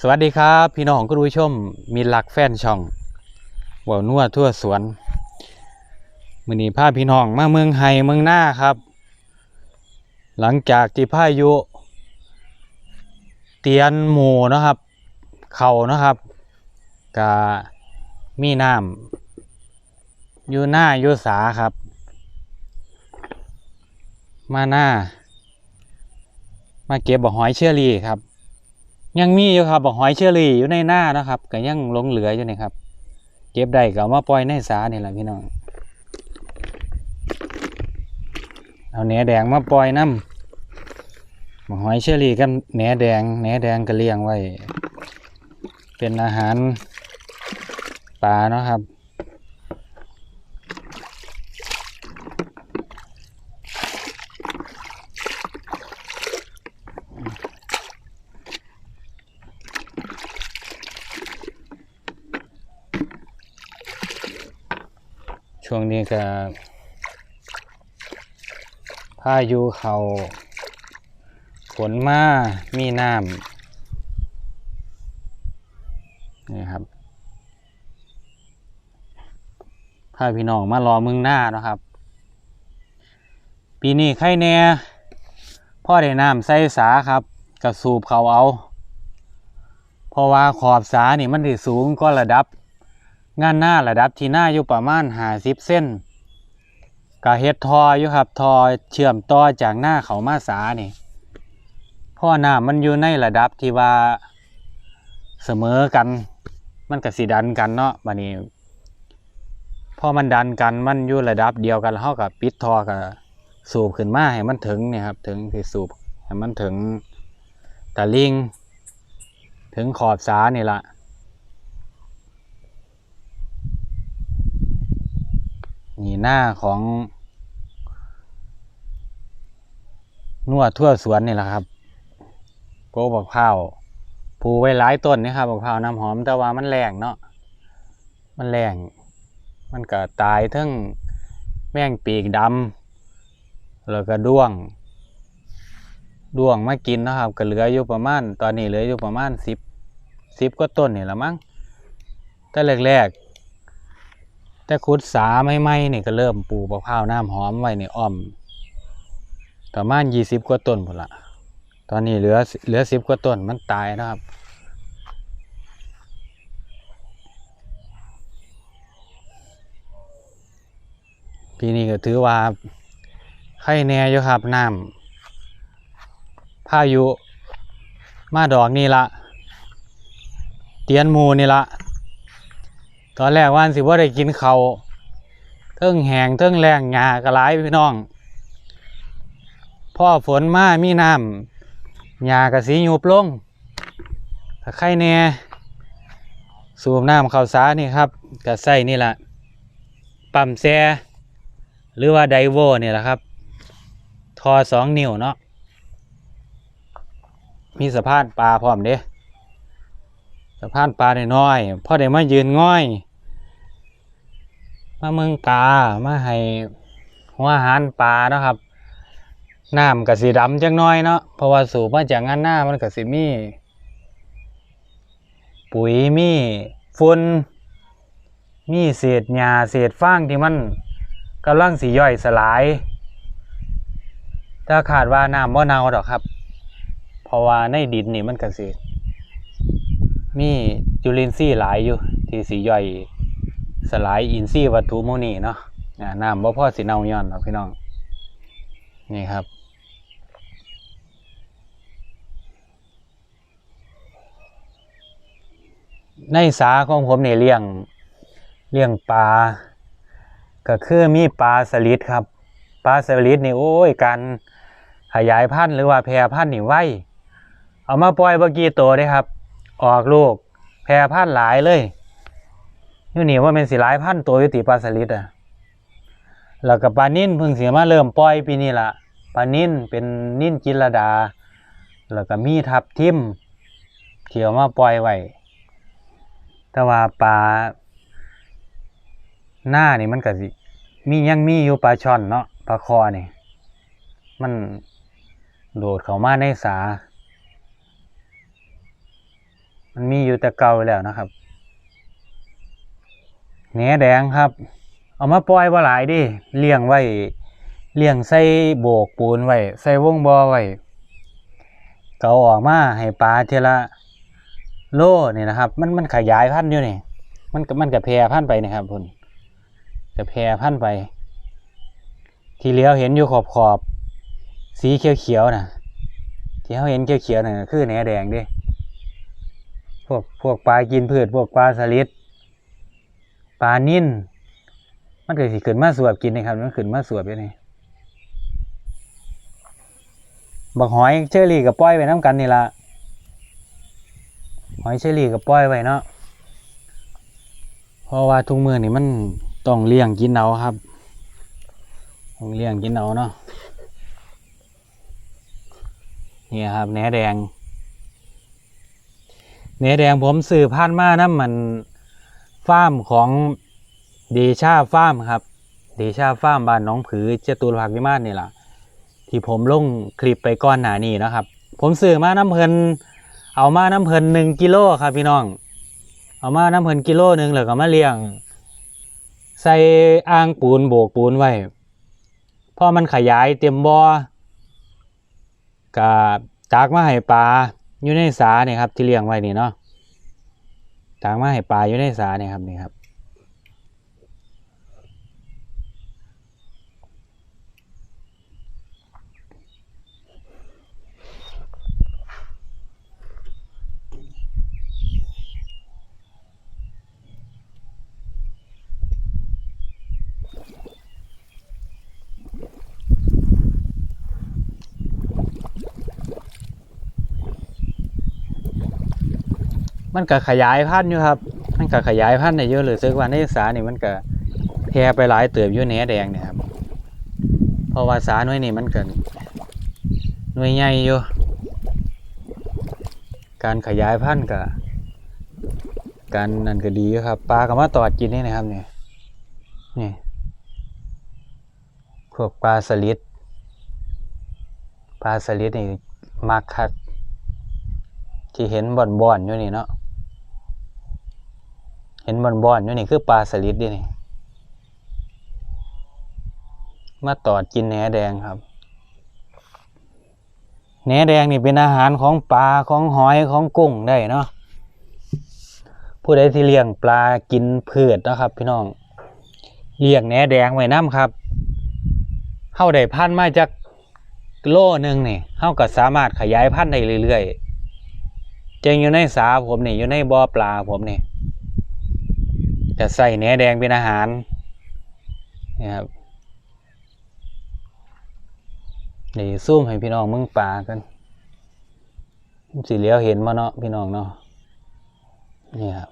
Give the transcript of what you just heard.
สวัสดีครับ พี่น้องคุณผู้ชมมีหลักแฟนช่องว่านัวทั่วสวนมือนี้พาพี่น้องมาเมืองไฮเมืองหน้าครับ หลังจากที่พายุ เตียนหมูนะครับ เข่านะครับกะมีน้ำอยู่หน้าอยู่สาครับ มาหน้า มาเก็บบ่อหอยเชอรี่ครับ ยังมีอยู่ครับบอกหอยเชอรี่อยู่ในหน้านะครับก็ยังหลงเหลืออยู่นี่ครับ เก็บได้ก็มาปล่อยในสานี่แหละพี่น้องเอาแหนแดงมาปล่อยน้ำบอกหอยเชอรี่กับแหนแดงแหนแดงก็เลี้ยงไว้ เป็นอาหารปลาเนาะครับ ช่วงนี้ก็พายุเขาฝนมา มีน้ำนี่ครับพาพี่น้องมารอมึงหน้านะครับ ปีนี้ไข่แน่พ่อได้น้ำใส่สาครับกระสูบเขาเอา เพราะว่าขอบสานี่มันได้สูงก็ระดับ งานหน้าระดับที่หน้าอยู่ประมาณหาสิบเส้นกะเฮ็ดทออยู่ครับทอเชื่อมต่อจากหน้าเขามาสานี่เพราะน้ามันอยู่ในระดับที่ว่าเสมอกัน มันก็สิดันกันเนาะบัดนี้พอมันดันกันมันอยู่ระดับเดียวกันแล้วเฮากับปิดทอกับสูบขึ้นมาให้มันถึงเนี่ยครับถึงที่สูบให้มันถึงตะลิงถึงขอบสานี่ละ นี่หน้าของนวดทั่วสวนนี่แหละครับโกบักพร้าวปลูไว้หลายต้นนี่ครับบักพร้าวน้ำหอมแต่ว่ามันแรงเนาะมันแรงมันก็ตายทั้งแมงปีกดำแล้วก็ด้วง ด้วงมากินนะครับ ก็เหลืออยู่ประมาณ ตอนนี้เหลืออยู่ประมาณสิบสิบก็ต้นนี่แหละมั้งแต่แรกๆ แต่ขุดสาไม่ไม่นี่ยก็เริ่มปลูกมะพร้าวน้ำหอมไว้ในอ้อมประมาณยี่สิบกว่าต้นหมดละตอนนี้เหลือเหลือสิบกว่าต้นมันตายนะครับ ปีนี้ก็ถือว่าไข่แน่อยู่ครับน้ำพายุมาดอกนี่ละเตียนมูนี่ละ ตอนแรกว่านสิว่าได้กินเขาเทิงแหงเทิงแรงหญ้ากระไรพี่น้อง พ่อฝนมามีน้ำหญ้ากระสีหยุบลงถ้าใครแน่สูบน้ำข้าวสานี่ครับกระใส่นี่แหละปั๊มแซหรือว่าไดโวเนี่ยแหละครับ ทอสองนิ้วเนาะมีสะพานปลาพร้อมเด้สะพานปลาน้อยๆพ่อได้มายืนง่อย มาเมืองปลามาให้หัวอาหารปลาเนาะครับน้ำกับสีดำจังน้อยเนาะเพราะว่าสูบมาจากงานหน้ามันกับสีมี ปุ๋ยมีฝุ่นมีเศษหญ้าเศษฟางที่มันกำลังสีย่อยสลาย ถ้าขาดว่าน้ำบ่เน่าดอกครับ เพราะว่าในดินนี่มันก็สิมีจุลินทรีย์หลายอยู่ที่สีย่อย สลายอินทรีย์วัตถุโมนีเนาะน้ำบ่พ่อสิเน่าย้อนครับพี่น้อง นี่ครับ ในสาของผมเนี่ยเลี้ยงเลี้ยงปลาก็คือมีปลาสลิดครับปลาสลิดนี่โอ้ยการขยายพันธุ์หรือว่าแพร่พันธุ์นี่ไวเอามาปล่อยเมื่อกี้ตัวได้ครับ ออกลูกแพร่พันธุ์หลายเลย อยู่นี่ว่าเป็นสิหลายพันตัวยู่ติปลาสลิดอะแล้วก็ปลานิ่นเพิ่งเสียมาเริ่มปล่อยปีนี้ละปลานิ่นเป็นนิ่นจิรดา แล้วก็มีทับทิมเขียวมาปล่อยไว้แต่ว่าปลาหน้านี่มันก็สิมียังมีอยู่ปลาช่อนเนาะปลาคอนี่ มันโดดเข้ามาในสา มันมีอยู่แต่เก่าแล้วนะครับ แหนแดงครับ เอามาปล่อยบ่าหลายดิเลี้ยงไว้เลี้ยงใส่โบกปูนไว้ใส่วงบ่อไว้เกาออกมาให้ปลาเทละโลนี่นะครับ มันมันขยายพันธุ์อยู่นี่มันมันก็แพร่พันธุ์ไปนี่ครับพุ่นก็แพร่พันธุ์ไป ที่เลี้ยวเห็นอยู่ขอบขอบสีเขียวๆน่ะที่เขาเห็นเขียวๆน่ะคือแหนแดงดิพวกพวกปลากินพืชพวกปลาสลิด ปลานิ่นมันเก็สิขึ้นมาสวบกินนะครับมันขึ้นมาสวบอยู่นี่บักหอยเชอรี่กับป้อยไว้น้ำกันนี่ละหอยเชอรี่กับป้อยไว้เนาะเพราะว่าทุกมือนี่มันต้องเลี้ยงกินเอาครับต้องเลี้ยงกินเอาเนาะนี่ครับแหนแดงแหนแดงผมสื่อพันมานะมัน ฟาร์มของเดชาฟาร์มครับ เดชาฟาร์มบ้านน้องผือเจตุรพักวิมานนี่แหละที่ผมลงคลิปไปก้อนหนานี้นะครับ ผมสื่อมาน้ำเพลินเอามาน้ำเพลินหนึ่งกิโลครับพี่น้อง เอามาน้ำเพลินกิโลหนึ่งแล้วก็มาเลี้ยง ใส่อ่างปูนโบกปูนไว้พอมันขยายเต็มบ่อก็ตากมาให้ปลาอยู่ในสาเนี่ยครับที่เลี้ยงไว้นี่เนาะ ตางมาให้ปลาอยู่ในสาเนี่ยครับนี่ครับ มันก็ขยายพันธุ์อยู่ครับ มันก็ขยายพันธุ์ได้เยอะเลยซึกว่าในสานี่มันก็แพร่ไปหลายเติบอยู่แหนแดงเนี่ยครับเพราะว่าสาหน่วยนี่มันเก็หน่วยใหญ่อยู่การขยายพันธุ์ก็การนั่นก็ดีครับปลาก็มาตอดกินนี่นะครับเนี่ยนี่พวกปลาสลิดปลาสลิดนี่มักคักที่เห็นบ่อนบ่อนๆอยู่นี่เนาะ เห็นบ่อนบอนอยู่นี่คือปลาสลิดดินี่ มาตอดกินแหนแดงครับแหนแดงนี่เป็นอาหารของปลาของหอยของกุ้งได้เนาะผู้ใดที่เลี้ยงปลากินพืชนะครับ พี่น้องเลี้ยงแหนแดงไว้น้ำครับเฮาได้พันมาจากโลหนึ่งนี่เฮาก็สามารถขยายพันธุ์ได้เรื่อยๆเจงอยู่ในสาผมนี่อยู่ในบ่อปลาผมนี่ จะใส่แหนแดงเป็นอาหารนี่ครับนี่ซูมให้พี่น้องมึงปลากันสีเหลียวเห็นมาเนาะพี่น้องเนาะนี่ครับ